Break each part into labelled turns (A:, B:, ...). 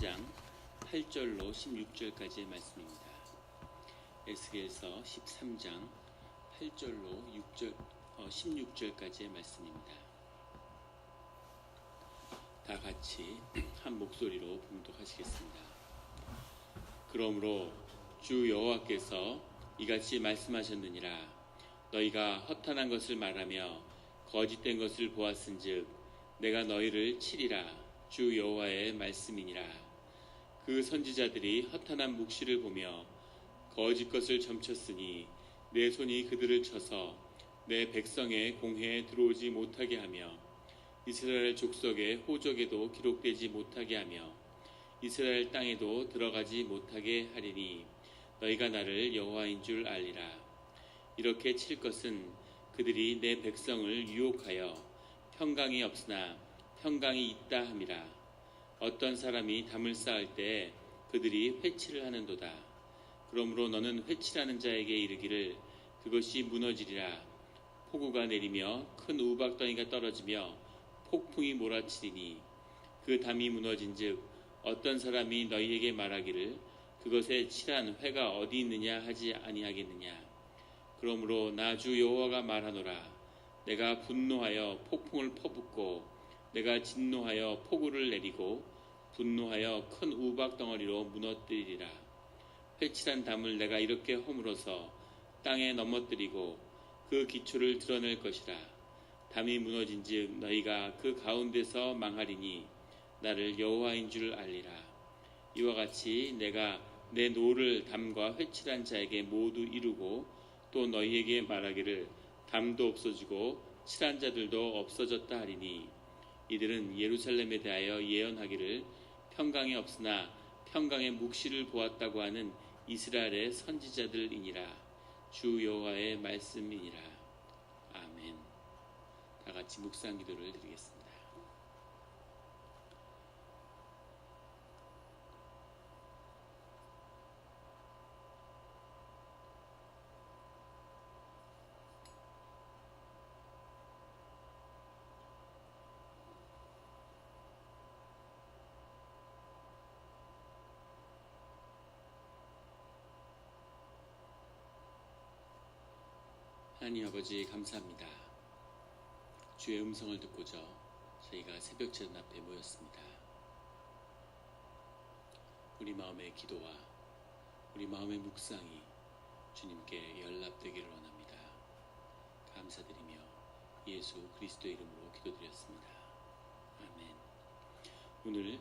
A: 13장 8절로 16절까지의 말씀입니다. 에스겔서 13장 8절로 6절, 어, 16절까지의 말씀입니다. 다 같이 한 목소리로 봉독하시겠습니다. 그러므로 주 여호와께서 이같이 말씀하셨느니라 너희가 허탄한 것을 말하며 거짓된 것을 보았은즉 내가 너희를 치리라 주 여호와의 말씀이니라 그 선지자들이 허탄한 묵시를 보며 거짓 것을 점쳤으니 내 손이 그들을 쳐서 내 백성의 공회에 들어오지 못하게 하며 이스라엘 족속의 호적에도 기록되지 못하게 하며 이스라엘 땅에도 들어가지 못하게 하리니 너희가 나를 여호와인 줄 알리라. 이렇게 칠 것은 그들이 내 백성을 유혹하여 평강이 없으나 평강이 있다 함이라 어떤 사람이 담을 쌓을 때 그들이 회치를 하는도다. 그러므로 너는 회치라는 자에게 이르기를 그것이 무너지리라. 폭우가 내리며 큰 우박덩이가 떨어지며 폭풍이 몰아치리니 그 담이 무너진즉 어떤 사람이 너희에게 말하기를 그것에 칠한 회가 어디 있느냐 하지 아니하겠느냐. 그러므로 나주 여호와가 말하노라. 내가 분노하여 폭풍을 퍼붓고 내가 진노하여 폭우를 내리고 분노하여 큰 우박 덩어리로 무너뜨리리라. 회칠한 담을 내가 이렇게 허물어서 땅에 넘어뜨리고 그 기초를 드러낼 것이라. 담이 무너진즉 너희가 그 가운데서 망하리니 나를 여호와인 줄 알리라. 이와 같이 내가 내 노를 담과 회칠한 자에게 모두 이루고 또 너희에게 말하기를 담도 없어지고 칠한 자들도 없어졌다 하리니 이들은 예루살렘에 대하여 예언하기를 평강이 없으나 평강의 묵시를 보았다고 하는 이스라엘의 선지자들이니라. 주 여호와의 말씀이니라. 아멘. 다 같이 묵상 기도를 드리겠습니다. 하나님 아버지 감사합니다. 주의 음성을 듣고자 저희가 새벽 제단 앞에 모였습니다. 우리 마음의 기도와 우리 마음의 묵상이 주님께 연락되기를 원합니다. 감사드리며 예수 그리스도의 이름으로 기도드렸습니다. 아멘. 오늘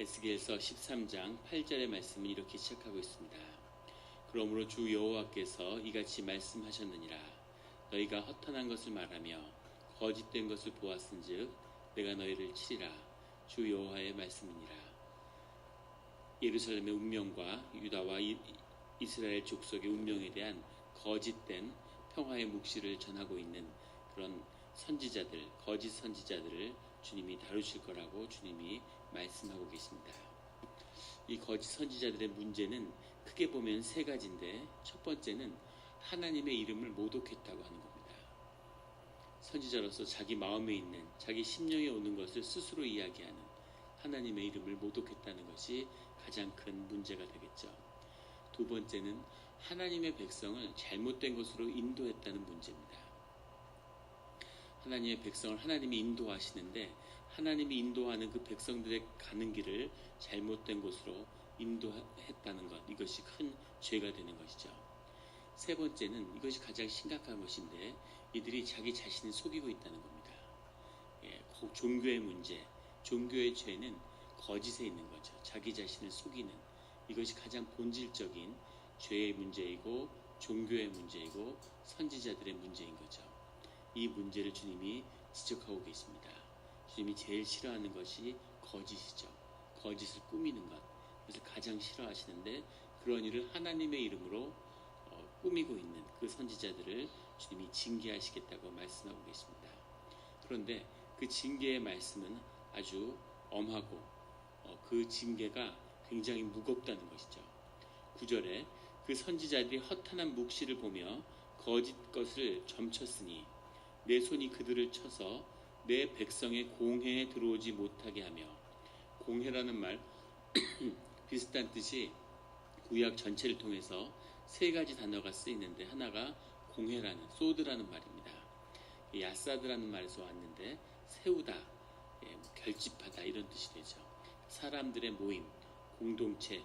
A: 에스겔서 13장 8절의 말씀은 이렇게 시작하고 있습니다. 그러므로 주 여호와께서 이같이 말씀하셨느니라 너희가 허탄한 것을 말하며 거짓된 것을 보았은즉 내가 너희를 치리라 주 여호와의 말씀이니라 예루살렘의 운명과 유다와 이, 이스라엘 족속의 운명에 대한 거짓된 평화의 묵시를 전하고 있는 그런 선지자들 거짓 선지자들을 주님이 다루실 거라고 주님이 말씀하고 계십니다. 이 거짓 선지자들의 문제는 크게 보면 세 가지인데 첫 번째는 하나님의 이름을 모독했다고 하는. 선지자로서 자기 마음에 있는 자기 심령에 오는 것을 스스로 이야기하는 하나님의 이름을 모독했다는 것이 가장 큰 문제가 되겠죠. 두 번째는 하나님의 백성을 잘못된 것으로 인도했다는 문제입니다. 하나님의 백성을 하나님이 인도하시는데 하나님이 인도하는 그 백성들의 가는 길을 잘못된 곳으로 인도했다는 것 이것이 큰 죄가 되는 것이죠. 세 번째는 이것이 가장 심각한 것인데 이들이 자기 자신을 속이고 있다는 겁니다. 예, 종교의 문제, 종교의 죄는 거짓에 있는 거죠. 자기 자신을 속이는 이것이 가장 본질적인 죄의 문제이고 종교의 문제이고 선지자들의 문제인 거죠. 이 문제를 주님이 지적하고 계십니다. 주님이 제일 싫어하는 것이 거짓이죠. 거짓을 꾸미는 것. 그래서 가장 싫어하시는데 그런 일을 하나님의 이름으로 어, 꾸미고 있는 그 선지자들을 주님이 징계하시겠다고 말씀하고 계십니다. 그런데 그 징계의 말씀은 아주 엄하고 어, 그 징계가 굉장히 무겁다는 것이죠. 9절에 그 선지자들이 허탄한 묵시를 보며 거짓 것을 점쳤으니 내 손이 그들을 쳐서 내 백성의 공회에 들어오지 못하게 하며 공회라는 말 비슷한 뜻이 구약 전체를 통해서 세 가지 단어가 쓰이는데 하나가 공회라는 소드라는 말입니다. 이 야사드라는 말에서 왔는데 세우다, 예, 뭐 결집하다 이런 뜻이 되죠. 사람들의 모임, 공동체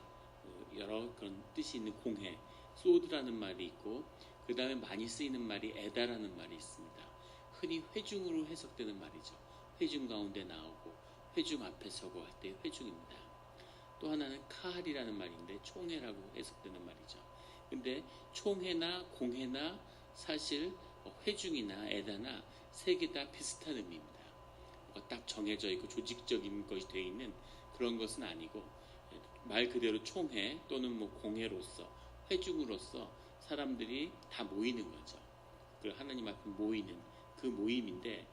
A: 어, 여러 그런 뜻이 있는 공회, 소드라는 말이 있고 그 다음에 많이 쓰이는 말이 에다라는 말이 있습니다. 흔히 회중으로 해석되는 말이죠. 회중 가운데 나오고 회중 앞에 서고 할 때 회중입니다. 또 하나는 카할이라는 말인데 총회라고 해석되는 말이죠. 근데 총회나 공회나 사실 뭐 회중이나 에다나 세 개 다 비슷한 의미입니다. 뭐가 딱 정해져 있고 조직적인 것이 되어 있는 그런 것은 아니고 말 그대로 총회 또는 뭐 공회로서 회중으로서 사람들이 다 모이는 거죠. 그 하나님 앞에 모이는 그 모임인데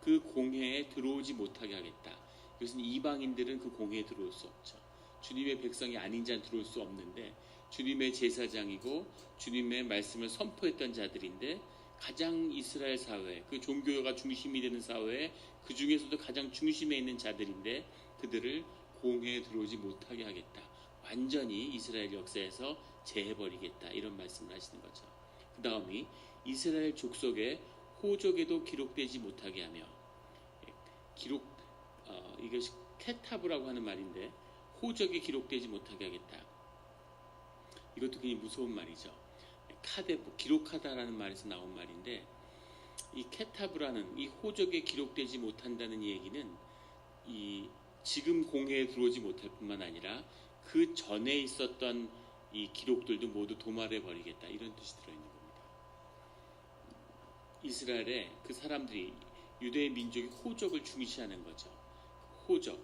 A: 그 공회에 들어오지 못하게 하겠다. 이것은 이방인들은 그 공회에 들어올 수 없죠. 주님의 백성이 아닌 자는 들어올 수 없는데 주님의 제사장이고 주님의 말씀을 선포했던 자들인데 가장 이스라엘 사회, 그 종교가 중심이 되는 사회에 그 중에서도 가장 중심에 있는 자들인데 그들을 공회에 들어오지 못하게 하겠다. 완전히 이스라엘 역사에서 제해버리겠다. 이런 말씀을 하시는 거죠. 그 다음이 이스라엘 족속의 호적에도 기록되지 못하게 하며 기록 어, 이것이 케타브라고 하는 말인데 호적에 기록되지 못하게 하겠다. 이것도 굉장히 무서운 말이죠. 카데브 기록하다라는 말에서 나온 말인데 이 케타브라는 이 호적에 기록되지 못한다는 얘기는 이 지금 공회에 들어오지 못할 뿐만 아니라 그 전에 있었던 이 기록들도 모두 도말해 버리겠다 이런 뜻이 들어 있는 겁니다. 이스라엘의 그 사람들이 유대 민족이 호적을 중시하는 거죠. 호적,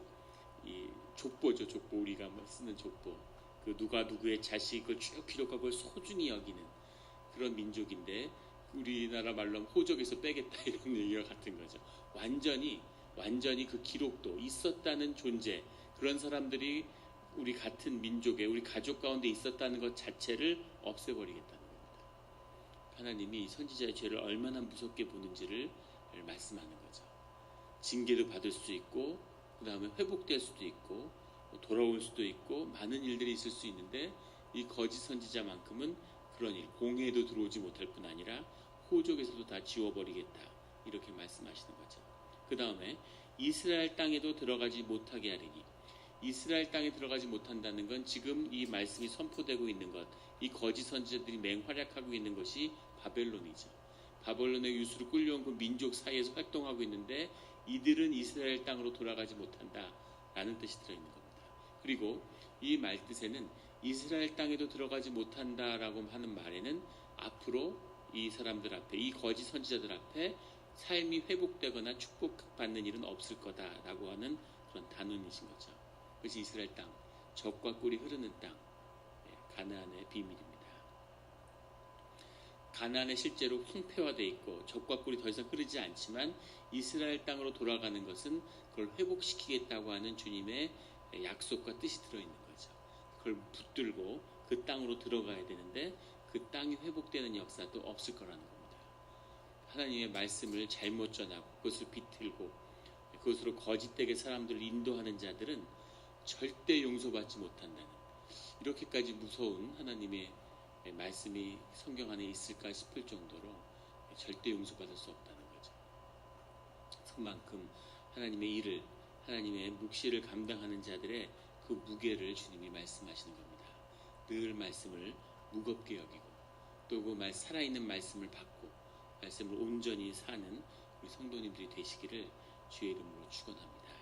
A: 이 족보죠, 족보 우리가 뭐 쓰는 족보. 그 누가 누구의 자식을 쭉 기록하고 소중히 여기는 그런 민족인데 우리나라 말로 호적에서 빼겠다 이런 얘기가 같은 거죠. 완전히 완전히 그 기록도 있었다는 존재 그런 사람들이 우리 같은 민족에 우리 가족 가운데 있었다는 것 자체를 없애버리겠다는 겁니다. 하나님이 선지자의 죄를 얼마나 무섭게 보는지를 말씀하는 거죠. 징계도 받을 수 있고 그 다음에 회복될 수도 있고 뭐 돌아올 수도 있고 많은 일들이 있을 수 있는데 이 거짓 선지자만큼은 그런 일 공회에도 들어오지 못할 뿐 아니라 호족에서도 다 지워버리겠다 이렇게 말씀하시는 거죠. 그 다음에 이스라엘 땅에도 들어가지 못하게 하리니 이스라엘 땅에 들어가지 못한다는 건 지금 이 말씀이 선포되고 있는 것, 이 거짓 선지자들이 맹활약하고 있는 것이 바벨론이죠. 바벨론의 유수로 끌려온 그 민족 사이에서 활동하고 있는데 이들은 이스라엘 땅으로 돌아가지 못한다. 라는 뜻이 들어있는 겁니다. 그리고 이 말 뜻에는 이스라엘 땅에도 들어가지 못한다라고 하는 말에는 앞으로 이 사람들 앞에, 이 거짓 선지자들 앞에 삶이 회복되거나 축복받는 일은 없을 거다라고 하는 그런 단언이신 거죠. 그것이 이스라엘 땅, 적과 꿀이 흐르는 땅, 예, 가나안의 비밀입니다. 가나안에 실제로 황폐화돼 있고 적과 꿀이 더 이상 흐르지 않지만 이스라엘 땅으로 돌아가는 것은 그걸 회복시키겠다고 하는 주님의 약속과 뜻이 들어있는 거죠. 그걸 붙들고 그 땅으로 들어가야 되는데 그 땅이 회복되는 역사도 없을 거라는 겁니다. 하나님의 말씀을 잘못 전하고 그것을 비틀고 그것으로 거짓되게 사람들을 인도하는 자들은 절대 용서받지 못한다는 이렇게까지 무서운 하나님의 말씀이 성경 안에 있을까 싶을 정도로 절대 용서받을 수 없다는 거죠. 그만큼 하나님의 일을 하나님의 묵시를 감당하는 자들의 그 무게를 주님이 말씀하시는 겁니다. 늘 말씀을 무겁게 여기고 또 그 살아있는 말씀을 받고 말씀을 온전히 사는 우리 성도님들이 되시기를 주의 이름으로 축원합니다.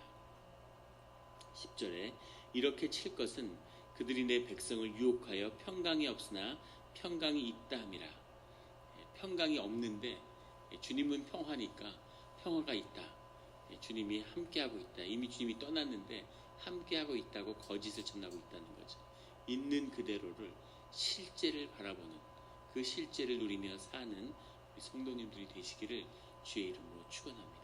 A: 10절에 이렇게 칠 것은 그들이 내 백성을 유혹하여 평강이 없으나 평강이 있다 함이라. 예, 평강이 없는데 예, 주님은 평화니까 평화가 있다. 예, 주님이 함께하고 있다. 이미 주님이 떠났는데 함께하고 있다고 거짓을 전하고 있다는 거죠. 있는 그대로를 실제를 바라보는 그 실제를 누리며 사는 성도님들이 되시기를 주의 이름으로 축원합니다.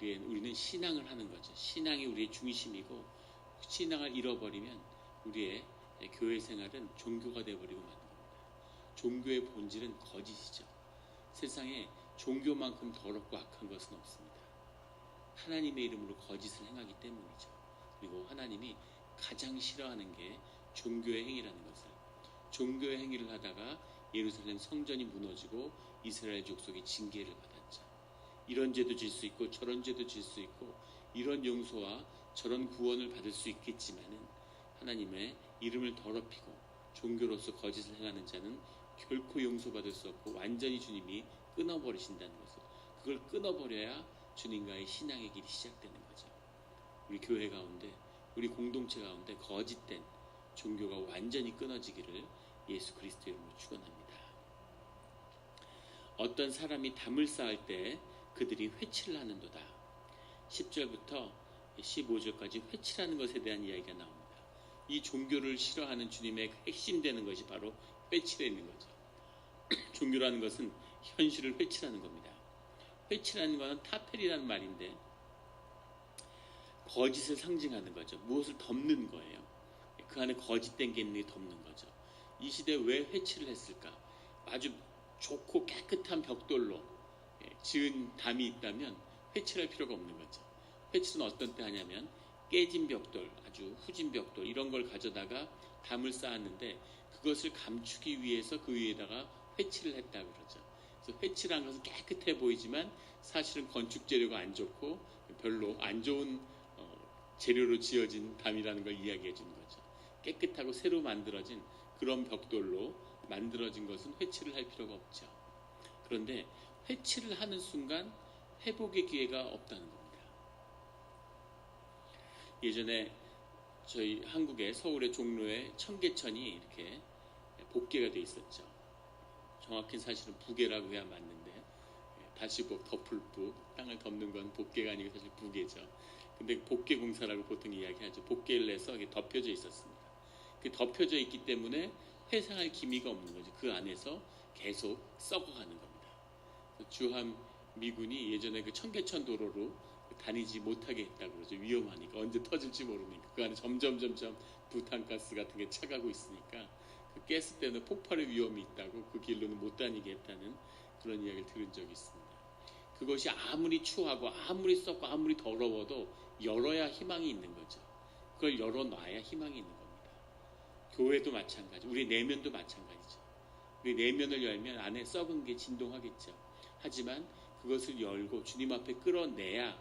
A: 우리는 신앙을 하는 거죠. 신앙이 우리의 중심이고 신앙을 잃어버리면 우리의 교회 생활은 종교가 되어버리고 마는 겁니다. 종교의 본질은 거짓이죠. 세상에 종교만큼 더럽고 악한 것은 없습니다. 하나님의 이름으로 거짓을 행하기 때문이죠. 그리고 하나님이 가장 싫어하는 게 종교의 행위라는 것을 종교의 행위를 하다가 예루살렘 성전이 무너지고 이스라엘 족속이 징계를 받았죠. 이런 죄도 질 수 있고 저런 죄도 질 수 있고 이런 용서와 저런 구원을 받을 수 있겠지만은 하나님의 이름을 더럽히고 종교로서 거짓을 행하는 자는 결코 용서받을 수 없고 완전히 주님이 끊어버리신다는 것을 그걸 끊어버려야 주님과의 신앙의 길이 시작되는 거죠. 우리 교회 가운데 우리 공동체 가운데 거짓된 종교가 완전히 끊어지기를 예수 그리스도 이름으로 축원합니다. 어떤 사람이 담을 쌓을 때 그들이 회치를 하는도다. 10절부터 15절까지 회치라는 것에 대한 이야기가 나옵니다. 이 종교를 싫어하는 주님의 핵심 되는 것이 바로 회치라는 거죠. 종교라는 것은 현실을 회치라는 겁니다. 회치라는 것은 타펠이라는 말인데 거짓을 상징하는 거죠. 무엇을 덮는 거예요. 그 안에 거짓된 게 있는 게 덮는 거죠. 이 시대에 왜 회치를 했을까? 아주 좋고 깨끗한 벽돌로 예, 지은 담이 있다면 회치할 필요가 없는 거죠. 회치는 어떤 때 하냐면 깨진 벽돌, 아주 후진 벽돌 이런 걸 가져다가 담을 쌓았는데 그것을 감추기 위해서 그 위에다가 회치를 했다 그러죠. 그래서 회치란 것은 깨끗해 보이지만 사실은 건축 재료가 안 좋고 별로 안 좋은 어, 재료로 지어진 담이라는 걸 이야기해 주는 거죠. 깨끗하고 새로 만들어진 그런 벽돌로 만들어진 것은 회치를 할 필요가 없죠. 그런데 회치를 하는 순간 회복의 기회가 없다는 겁니다. 예전에 저희 한국의 서울의 종로에 청계천이 이렇게 복개가 돼 있었죠. 정확히 사실은 부계라고 해야 맞는데 예, 다시 복 덮을북 땅을 덮는 건 복개가 아니고 사실 부계죠. 근데 복개 공사라고 보통 이야기하죠. 복개를 내서 이게 덮여져 있었습니다. 그 덮여져 있기 때문에 회상할 기미가 없는 거죠. 그 안에서 계속 썩어가는 겁니다. 주한 미군이 예전에 그 청계천 도로로 다니지 못하게 했다고 그러죠. 위험하니까 언제 터질지 모르니까 그 안에 점점 점점 부탄가스 같은 게 차가고 있으니까 그 가스 때문에 폭발의 위험이 있다고 그 길로는 못 다니게 했다는 그런 이야기를 들은 적이 있습니다. 그것이 아무리 추하고 아무리 썩고 아무리 더러워도 열어야 희망이 있는 거죠. 그걸 열어놔야 희망이 있는 겁니다. 교회도 마찬가지, 우리 내면도 마찬가지죠. 우리 내면을 열면 안에 썩은 게 진동하겠죠. 하지만 그것을 열고 주님 앞에 끌어내야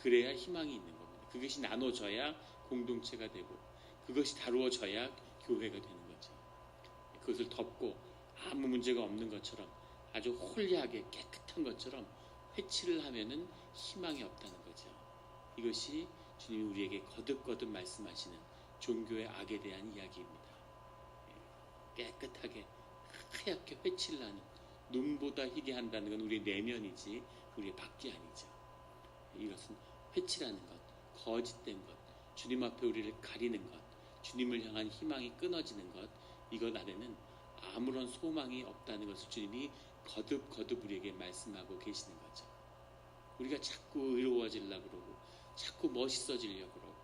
A: 그래야 희망이 있는 겁니다. 그것이 나눠져야 공동체가 되고 그것이 다루어져야 교회가 되는. 그것을 덮고 아무 문제가 없는 것처럼 아주 홀리하게 깨끗한 것처럼 회치를 하면은 희망이 없다는 거죠. 이것이 주님이 우리에게 거듭거듭 말씀하시는 종교의 악에 대한 이야기입니다. 예, 깨끗하게 하얗게 회치를 하는 눈보다 희게 한다는 건 우리 내면이지 우리의 밖이 아니죠. 이것은 회치라는 것, 거짓된 것, 주님 앞에 우리를 가리는 것, 주님을 향한 희망이 끊어지는 것, 이것 안에는 아무런 소망이 없다는 것을 주님이 거듭 거듭 우리에게 말씀하고 계시는 거죠. 우리가 자꾸 의로워지려고 그러고, 자꾸 멋있어지려고 그러고,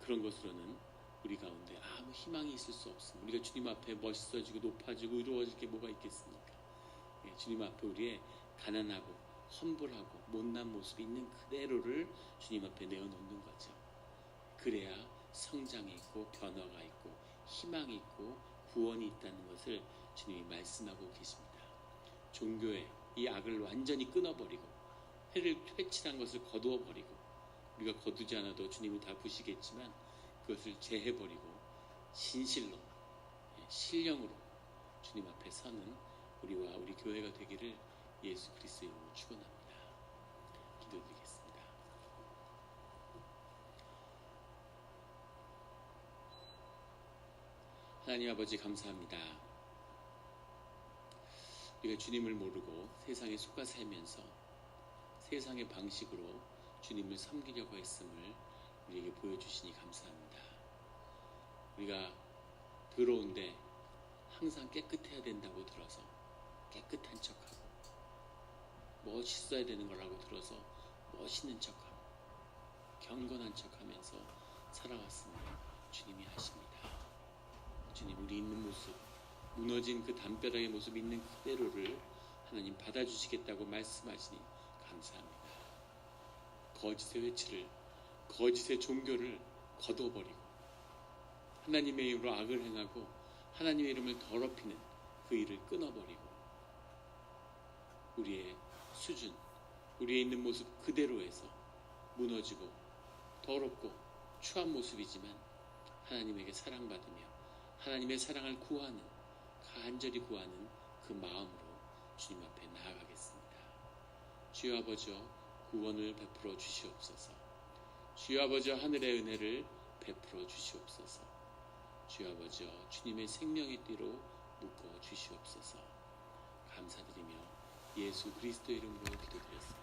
A: 그런 것으로는 우리 가운데 아무 희망이 있을 수 없습니다. 우리가 주님 앞에 멋있어지고 높아지고 의로워질 게 뭐가 있겠습니까? 예, 주님 앞에 우리의 가난하고 험불하고 못난 모습이 있는 그대로를 주님 앞에 내어놓는 거죠. 그래야 성장이 있고 변화가 있고 희망이 있고 구원이 있다는 것을 주님이 말씀하고 계십니다. 종교의 이 악을 완전히 끊어버리고 회를 회칠한 것을 거두어 버리고 우리가 거두지 않아도 주님이 다 보시겠지만 그것을 제해버리고 진실로 예, 신령으로 주님 앞에 서는 우리와 우리 교회가 되기를 예수 그리스도의 이름으로 축원합니다. 하나님 아버지 감사합니다. 우리가 주님을 모르고 세상에 속아 살면서 세상의 방식으로 주님을 섬기려고 했음을 우리에게 보여주시니 감사합니다. 우리가 더러운데 항상 깨끗해야 된다고 들어서 깨끗한 척하고 멋있어야 되는 거라고 들어서 멋있는 척하고 경건한 척하면서 살아왔으니 주님이 하십니다. 주님 우리 있는 모습 무너진 그 담벼락의 모습 있는 그대로를 하나님 받아주시겠다고 말씀하시니 감사합니다. 거짓의 회치를 거짓의 종교를 거둬버리고 하나님의 이름으로 악을 행하고 하나님의 이름을 더럽히는 그 일을 끊어버리고 우리의 수준, 우리의 있는 모습 그대로에서 무너지고 더럽고 추한 모습이지만 하나님에게 사랑받으며 하나님의 사랑을 구하는 간절히 구하는 그 마음으로 주님 앞에 나아가겠습니다. 주여 아버지여 구원을 베풀어 주시옵소서. 주여 아버지여 하늘의 은혜를 베풀어 주시옵소서. 주여 아버지여 주님의 생명의 띠로 묶어 주시옵소서. 감사드리며 예수 그리스도 이름으로 기도드렸습니다.